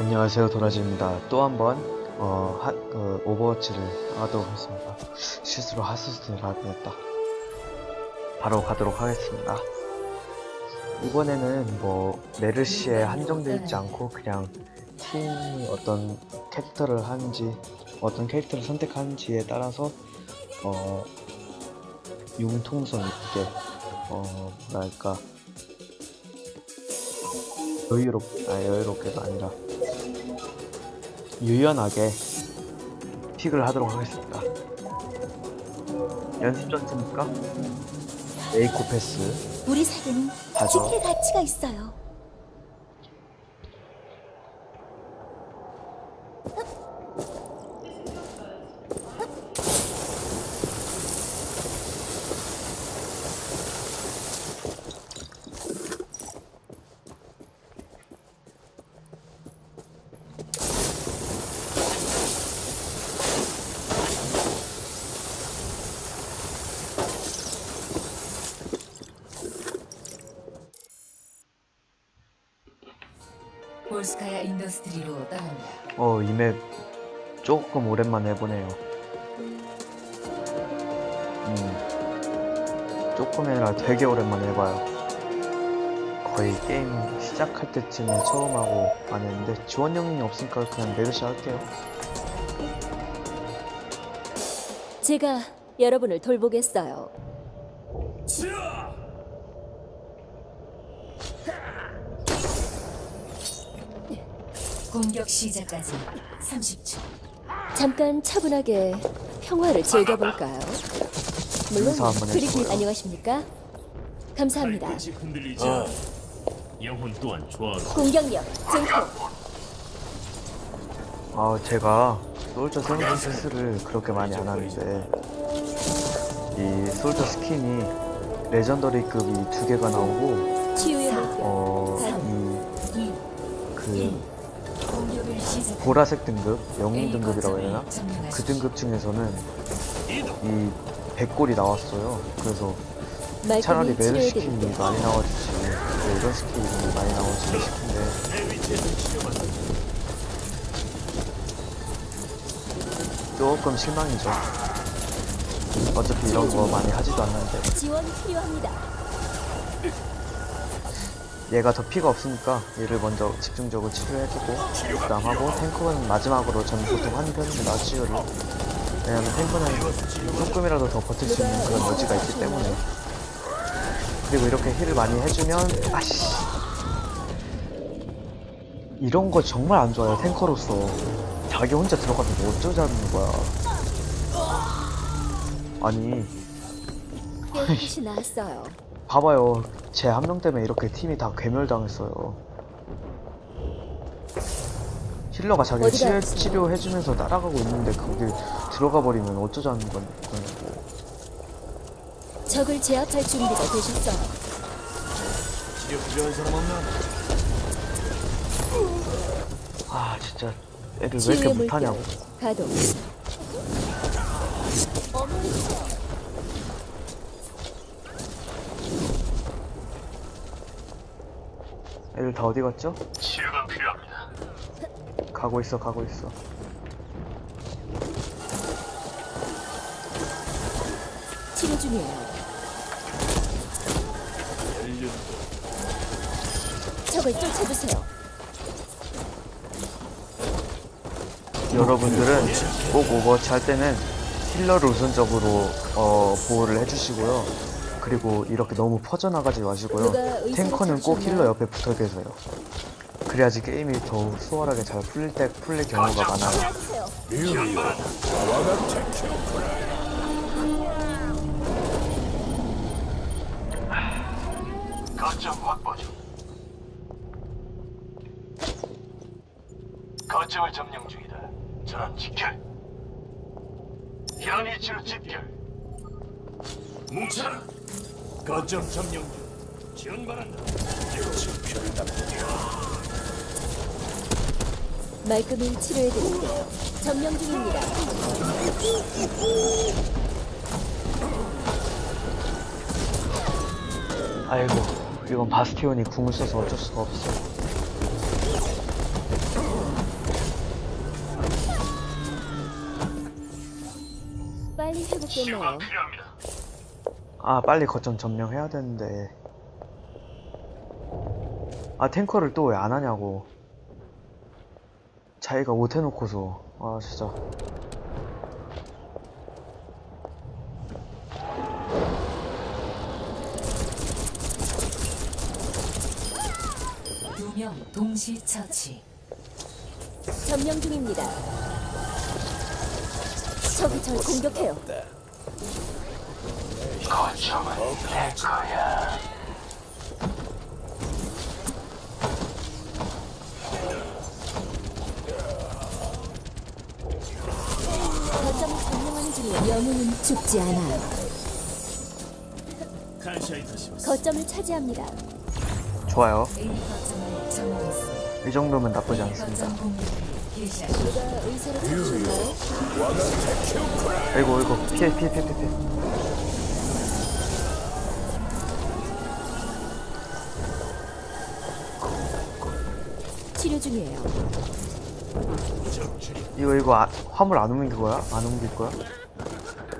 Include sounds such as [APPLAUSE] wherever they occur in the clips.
안녕하세요 도라지입니다. 또 한번 어, 하, 그 오버워치를 하도록 하겠습니다. 실수로 하스스트를 하게 됐다. 바로 가도록 하겠습니다. 이번에는 뭐 메르시에 한정되어 있지 않고 그냥 팀이 어떤 캐릭터를 하는지 어떤 캐릭터를 선택하는지에 따라서 어 융통성 있게 어 뭐랄까 여유롭 아 여유롭게가 아니라 유연하게 픽을 하도록 하겠습니다. 연습 전투입니까? 에이코 패스 우리 가죠. 지킬 가치가 있어요. 볼스카야 인더스트리로 떠난다. 어, 이 맵 조금 오랜만에 해보네요. 음, 조금이라 되게 오랜만에 해봐요. 거의 게임 시작할 때쯤에 처음 하고 안 했는데 지원 영웅이 없으니까 그냥 메르시 할게요. 제가 여러분을 돌보겠어요. 공격 시작까지 30초. 잠깐 차분하게 평화를 즐겨볼까요? 물론 인사 한번 그리기 해주고요. 안녕하십니까? 감사합니다. 발끝이 흔들리지 않아. 영혼 또한 공격력 증폭. 아, 제가 솔저 패스를 그렇게 많이 안 하는데 이 솔저 스킨이 레전더리급이 두 개가 나오고 보라색 등급, 영웅 등급이라고 해야 되나? 그 등급 중에서는 이 백골이 나왔어요. 그래서 차라리 스킨이 치료해드릴게요. 많이 나와주지 왜 이런 스킨이 많이 나오지 싶은데 조금 실망이죠. 어차피 이런 거 많이 하지도 않는데 지원이 필요합니다. 얘가 더 피가 없으니까 얘를 먼저 집중적으로 치료해주고 그 다음 하고 탱크는 마지막으로 저는 보통 하는 나 치료를 왜냐면 탱크는 조금이라도 더 버틸 수 있는 그런 여지가 있기 때문에. 그리고 이렇게 힐을 많이 해주면 아씨. 이런 거 정말 안 좋아요 탱커로서. 자기 혼자 들어가서 뭐 어쩌자는 거야. 아니. [LAUGHS] 깨끗이 나았어요. 봐봐요. 제 한 명 때문에 이렇게 팀이 다 괴멸당했어요. 힐러가 자기 어디가 치료, 아프세요? 치료해주면서 따라가고 있는데 거기 들어가 버리면 어쩌자는 건 거냐고. 적을 제압할 준비가 되셨어요. 치료 필요한 사람 없나? 아 진짜 애들 왜 치유의 이렇게 물결. 못하냐고. 가동. 애들 다 어디 갔죠? 치료가 필요합니다. 가고 있어 가고 있어. 치료 중이에요. 적을 쫓아주세요. 여러분들은 꼭 오버워치 할 때는 힐러를 우선적으로 어, 보호를 해주시고요. 그리고 이렇게 너무 퍼져나가지 마시고요. 탱커는 꼭? 힐러 옆에 붙어 계세요. 그래야지 게임이 더욱 수월하게 잘 풀릴 때 풀릴 경우가 많아요. 거점 확보 중. 거점을 점령 중이다. 전원 직결. 현 위치로 집결. 뭉쳐라. 거점 점령 중. 지원 바란다. 지표를 담고. 말끔히 치료해드릴게요. 점령 중입니다. 아이고, 이건 바스티온이 궁을 써서 어쩔 수가 없어. 빨리 회복됐나요? 아 빨리 거점 점령해야 되는데 아 탱커를 또 왜 안 하냐고 자기가 못 해놓고서 아 진짜 두 명 동시 처치. 점령 중입니다. 적이 절 공격해요. 거점을 점령하는 중이에요. 영웅은 죽지 않아요. 다시 거점을 차지합니다. 좋아요. 이 정도면 나쁘지 않습니다. 누가 의사를 찾으셨나요? 아이고 아이고 피해 피해 피해 피해 피해. 중이에요. 이거 이거 아, 화물 안 옮길 거야? 안 옮길 거야?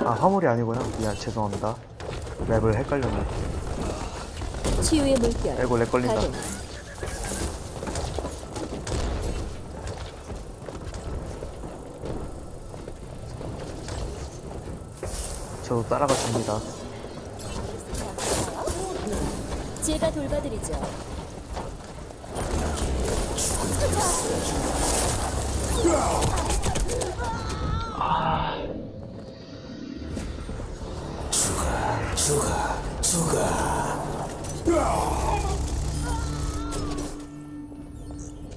아 화물이 아니구나 미안 죄송합니다 맵을 헷갈렸네 치유의 물결. 아이고 렉 걸린다 가동. 저도 따라가 줍니다 제가 돌봐드리죠.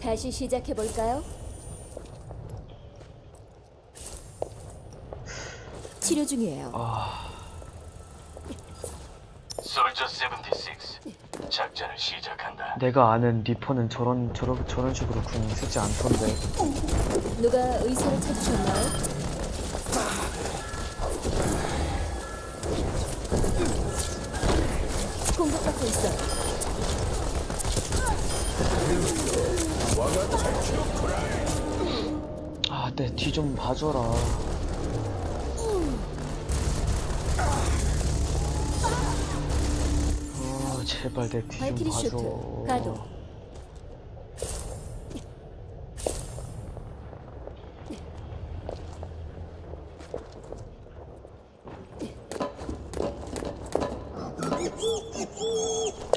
다시 시작해 볼까요? 치료 중이에요. 솔저 76 작전을 시작한다. 내가 아는 리퍼는 저런 저런 저런 식으로 궁 쓰지 않던데 누가 의사를 찾으셨나요? 공격받고 있어. 아 내 뒤 좀 봐줘라 제발 내 뒤좀 발키리 슈트 봐줘 가동.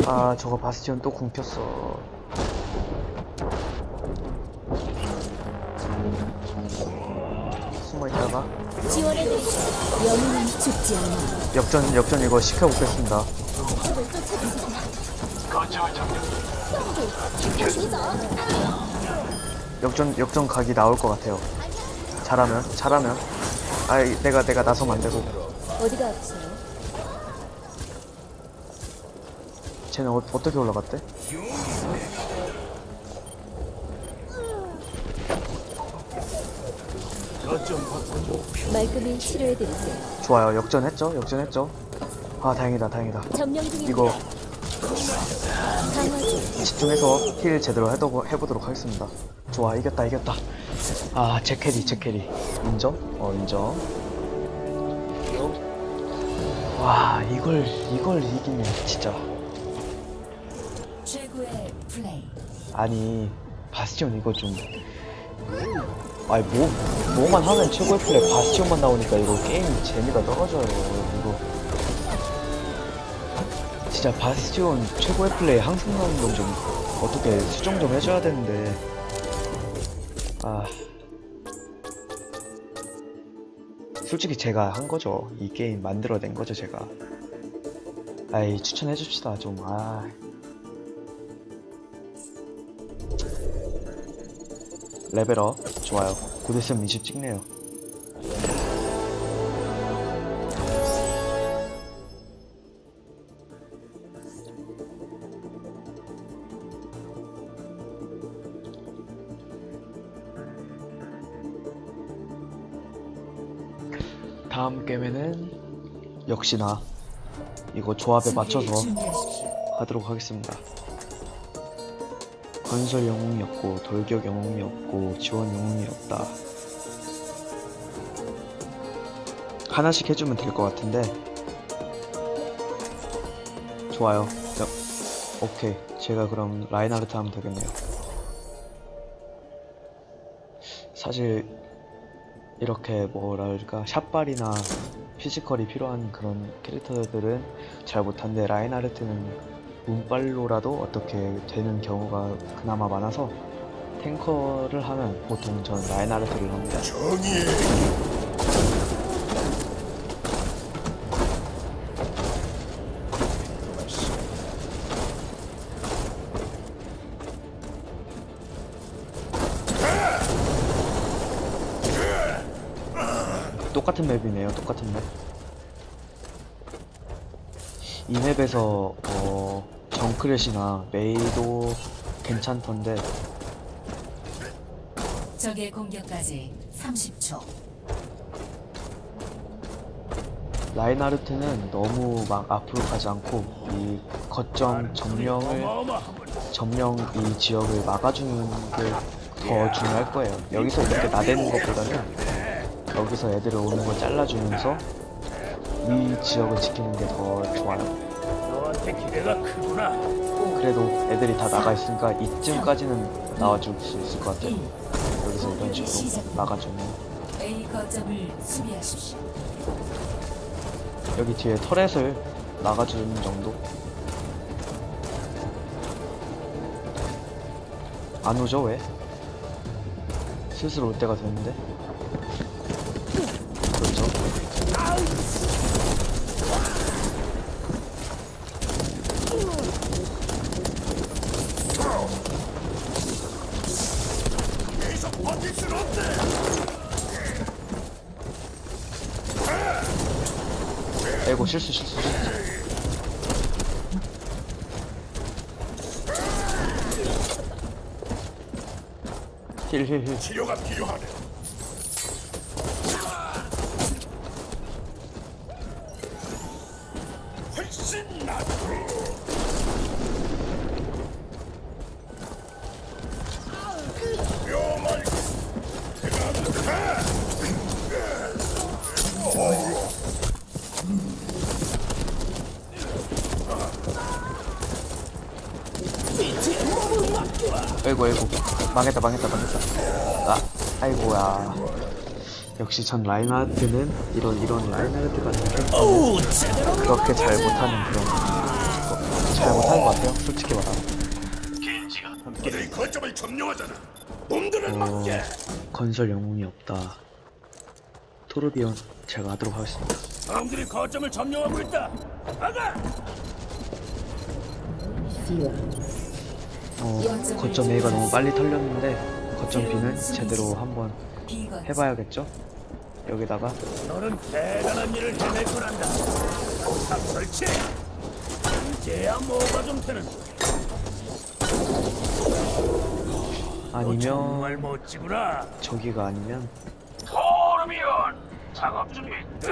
아 저거 바스티온 또궁 켰어 숨어 있다가 지원해드리죠. 영웅은 죽지 않아. 역전 역전 이거 시켜보겠습니다 적을 쫓아주세요. 거점을 점령. 역전 역전 각이 나올 것 같아요 잘하면 잘하면 아 내가 내가 나서면 안 되고 어디가 아프세요? 쟤는 어, 어떻게 올라갔대? 말끔히 치료해드릴게요. 좋아요 역전했죠 역전했죠 아 다행이다 다행이다 점령 중입니다. 이거 강화. 집중해서 힐 제대로 해도, 해보도록 하겠습니다. 좋아, 이겼다, 이겼다. 아, 제 캐리, 제 캐리. 인정? 어, 인정. 와, 이걸, 이걸 이기네, 진짜. 최고의 플레이. 아니, 바스티온 이거 좀. 아니, 뭐, 뭐만 하면 최고의 플레이 바스티온만 나오니까 이거 게임 재미가 떨어져요, 이거. 진짜 바스티온 최고의 플레이 항상 나오는 건 좀 어떻게 수정 좀 해줘야 되는데. 아. 솔직히 제가 한 거죠. 이 게임 만들어낸 거죠, 제가. 아이, 추천해 줍시다, 좀. 아. 레벨업. 좋아요. 곧 있으면 20 찍네요. 역시나 이거 조합에 맞춰서. 하도록 하겠습니다. 건설 영웅이 없고 돌격 영웅이 없고 지원 영웅이 없다. 하나씩 해주면 될 것 같은데 좋아요 자, 오케이 제가 그럼 라인하르트 하면 되겠네요 사실 이렇게 뭐랄까 샷발이나 피지컬이 필요한 그런 캐릭터들은 잘 못하는데 라인하르트는 운빨로라도 어떻게 되는 경우가 그나마 많아서 탱커를 하면 보통 전 라인하르트를 합니다. 정의의 똑같은 맵이네요. 똑같은 맵. 이 맵에서 어, 정크렛이나 메이도 괜찮던데 적의 공격까지 30초. 라인하르트는 너무 막 앞으로 가지 않고 이 거점 점령을. 점령 이 지역을 막아주는 게 더 중요할 거예요. 여기서 이렇게 나대는 것보다는 여기서 애들을 오는 걸 잘라주면서 이 지역을 지키는 게 더 좋아요. 너한테 기대가 크구나. 그래도 애들이 다 나가 있으니까 이쯤까지는 나와줄 수 있을 것 같아요. 1. 여기서 이런 식으로 막아주면 A 거점을 수비하십시오. 여기 뒤에 터렛을 막아주는 정도? 안 오죠 왜? 슬슬 올 때가 됐는데 그렇죠. 아이고 실수 실수 실수 힐힐힐 치료가 필요하네. 아이고 아이고 망했다 망했다 망했다 아 아이고야 역시 전 라인하르트는 이런 이런 캐릭터는 그렇게 잘 못하는 그런 거, 잘 못하는 것 같아요 솔직히 말하면 너희 거점을 점령하잖아. 놈들은 어, 막게. 건설 영웅이 없다 토르비온 제가 하도록 하겠습니다 놈들이 거점을 점령하고 있다. 나가. 어, 거점 A가 너무 빨리 털렸는데 거점 B는 제대로 한번. 해봐야겠죠? 여기다가 너는 대단한 일을 해낼 거란다. 탑 설치. 이제야 뭐가 좀 되는. 아니면 정말 멋지구나. 저기가 아니면 토르비온 작업 준비 끝.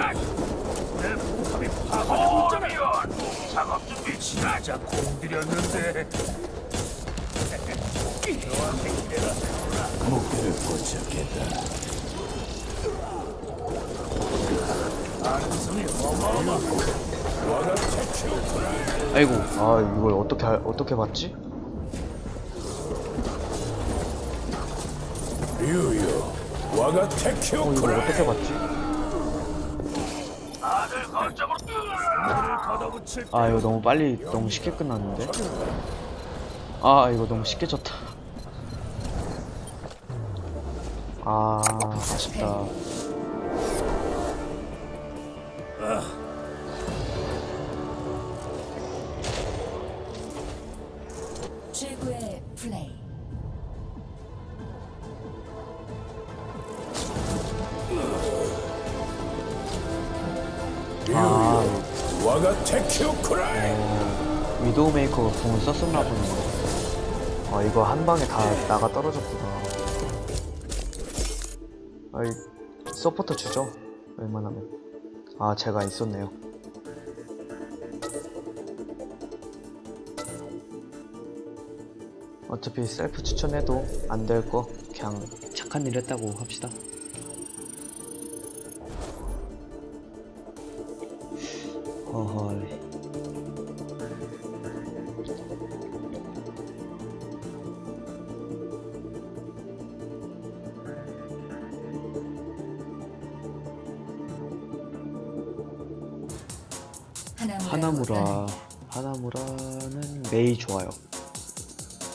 내 포탑이 파괴되고 있잖아. 작업 준비 진짜 공들였는데. 목표를 포착했다. 아이고 아 이걸 어떻게 할- 어떻게 봤지? 유유. 와가 어 이걸 태초구나. 어떻게 봤지? 아 이거 너무 빨리 너무 쉽게 끝났는데 아 이거 너무 쉽게 졌다 아 아쉽다 최고의 플레이. 아 와가 태초구나. 어, 위도우 메이커가 공을 썼었나 보네 아 이거 한 방에 다 나가 떨어졌구나 아이 서포터 주죠? 웬만하면. 아 제가 있었네요. 어차피 셀프 추천해도 안 될 거 그냥 착한 일 했다고 합시다. 허헐. 하나무라. 하나무라는 메이 좋아요.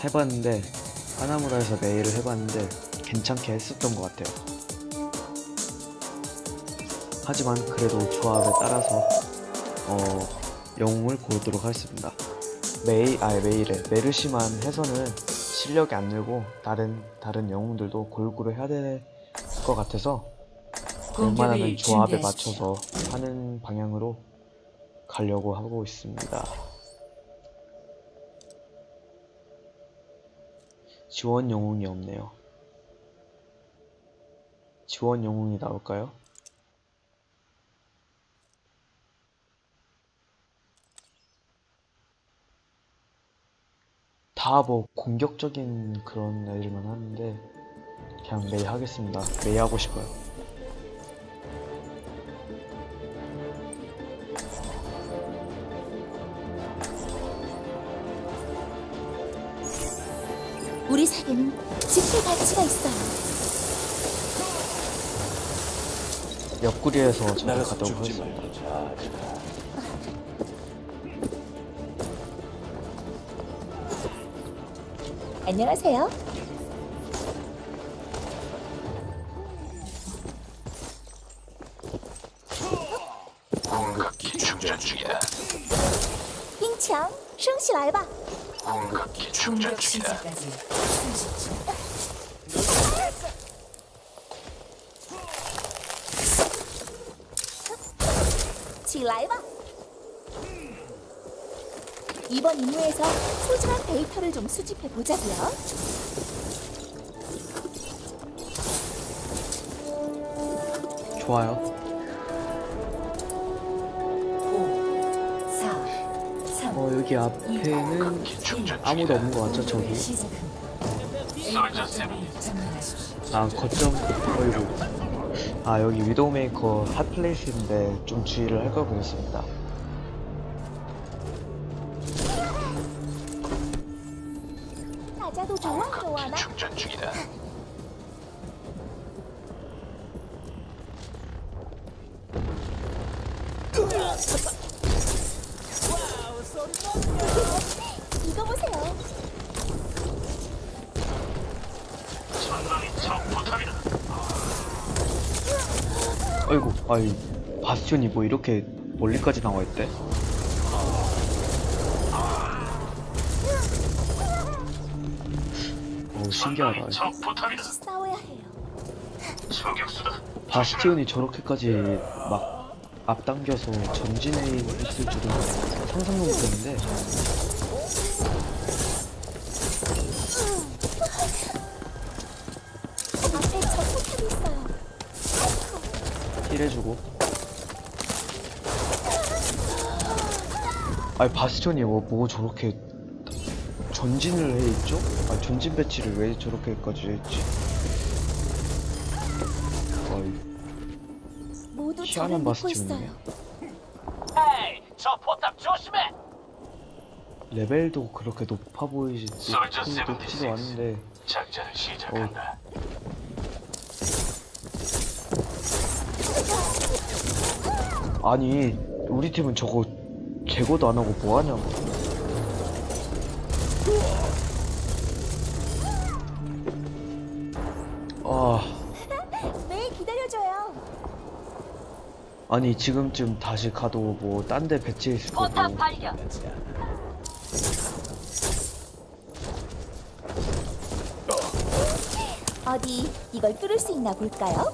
해봤는데 하나무라에서 메이를 해봤는데 괜찮게 했었던 것 같아요. 하지만 그래도 조합에 따라서 어 영웅을 고르도록 하겠습니다. 메이 아니 메이래 메르시만 해서는 실력이 안 늘고 다른 다른 영웅들도 골고루 해야 될 것 같아서 웬만하면 조합에. 맞춰서 하는 방향으로 가려고 하고 있습니다. 지원 영웅이 없네요. 지원 영웅이 나올까요? 다 뭐 공격적인 그런 애들만 하는데 그냥 메이 하겠습니다. 메이 하고 싶어요. 우리 사계는 지킬 가치가 있어요. 옆구리에서 전을 갔다 오고 하겠습니다. 안녕하세요.冰强，升起来吧！ 공격 시작까지 30초. 지来吧! 이번 임무에서 소중한 데이터를 좀 수집해 보자고요. 좋아요. 어 여기 앞에는 아무도 없는 것 같죠 저기? 아 거점 어이구. 아 여기 위도우메이커 핫플레이스인데 좀 주의를 할걸 좋아 좋아나? 이거 아이 바스티온이 뭐 이렇게 멀리까지 나와 있대? 오 신기하다. 다시 싸워야 해요. 바스티온이 저렇게까지 막 앞당겨서 전진에 있을 줄은 상상도 못했는데 앞에 저 포탑이 있어요. 힐해주고 아니 바스티온이 뭐, 뭐 저렇게 전진을 해 있죠? 아 전진 배치를 왜 저렇게까지 했지? 어이 희한한. 에이, 저 포탑 조심해. 레벨도 그렇게 높아 보이지 높- 높지도 않은데 작전을 시작한다. 아니 우리 팀은 저거 제거도 안 하고 뭐 하냐고 아 매일 기다려줘요. 아니 지금쯤 다시 가도 뭐 딴 데 배치해 있을 거고 발견. 어디 이걸 뚫을 수 있나 볼까요?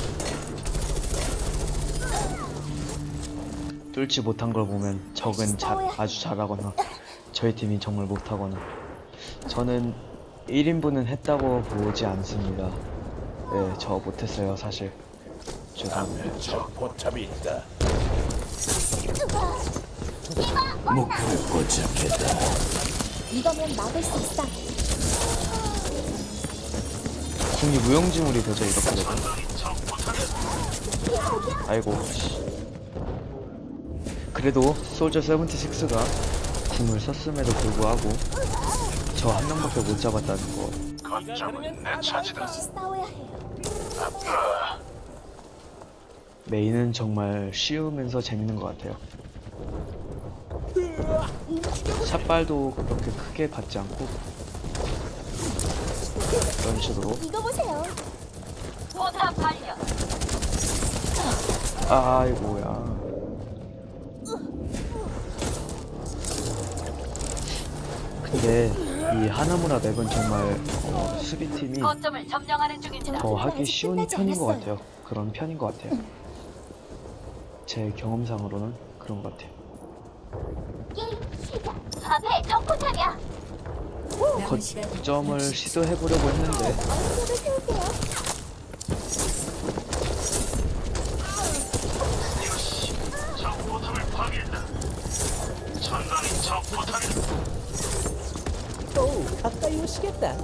뚫지 못한 걸 보면 적은 자, 아주 잘하거나 저희 팀이 정말 못하거나 저는 1인분은 했다고 보지 않습니다. 네, 저 못했어요, 사실. 죄송합니다. 저 포탑이 있다. 목표를 포착했다. 이거면 막을 수 있어. 궁이 무용지물이 되죠, 이렇게 되면. 아이고. 씨. 그래도 솔저 76가 궁을 썼음에도 불구하고 저 한 명밖에 못 잡았다는 거. 거점은 내 차지다. 다시 싸워야 해요. 메인은 정말 쉬우면서 재밌는 것 같아요. 샷발도 그렇게 크게 받지 않고 이런 식으로 이거 보세요. 아이고야 근데 이 하나무라 맵은 정말 어, 수비팀이 거점을 점령하는 중입니다. 더 하기 쉬운 편인 것. 같아요 그런 편인 것 같아요 제 경험상으로는 그런 것 같아요 앞에 적포탑이야. 거점을 시도해보려고 했는데 어깨를 세울게요. 적 포탑을 파괴했다. 전방이 적 포탑이다. 오, 가까이 오시겠다.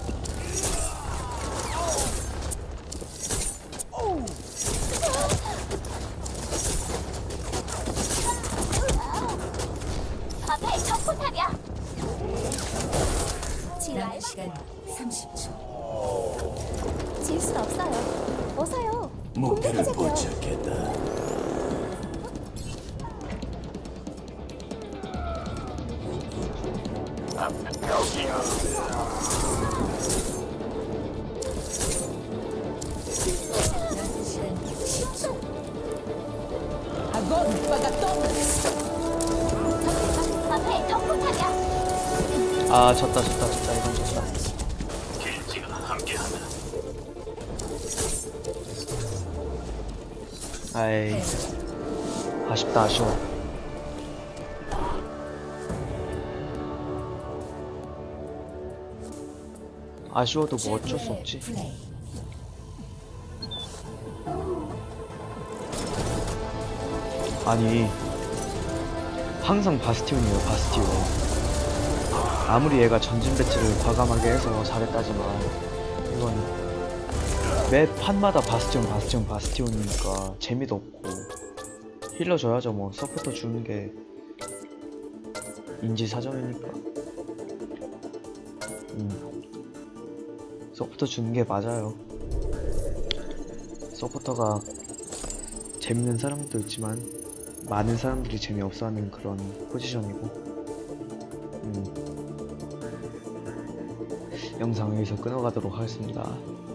앞에 적포탑이야. 지금 남은 시간 30초. 질 순 없어요. 어서요. 목표를 공격하자고요. 포착했다. 여기야. 아 졌다 졌다 졌다 이건 졌다. 아이 아쉽다 아쉬워 아쉬워도 뭐 어쩔 수 없지. 아니 항상 바스티온이에요 바스티온 아무리 얘가 전진 배치를 과감하게 해서 잘했다지만 이건 매 판마다 바스티온 바스티온 바스티온이니까 재미도 없고 힐러 줘야죠 뭐. 서포터 주는 게 인지사정이니까. 음. 서포터 주는 게 맞아요. 서포터가 재밌는 사람도 있지만 많은 사람들이 재미없어 하는 그런 포지션이고 영상 여기서 끊어가도록 하겠습니다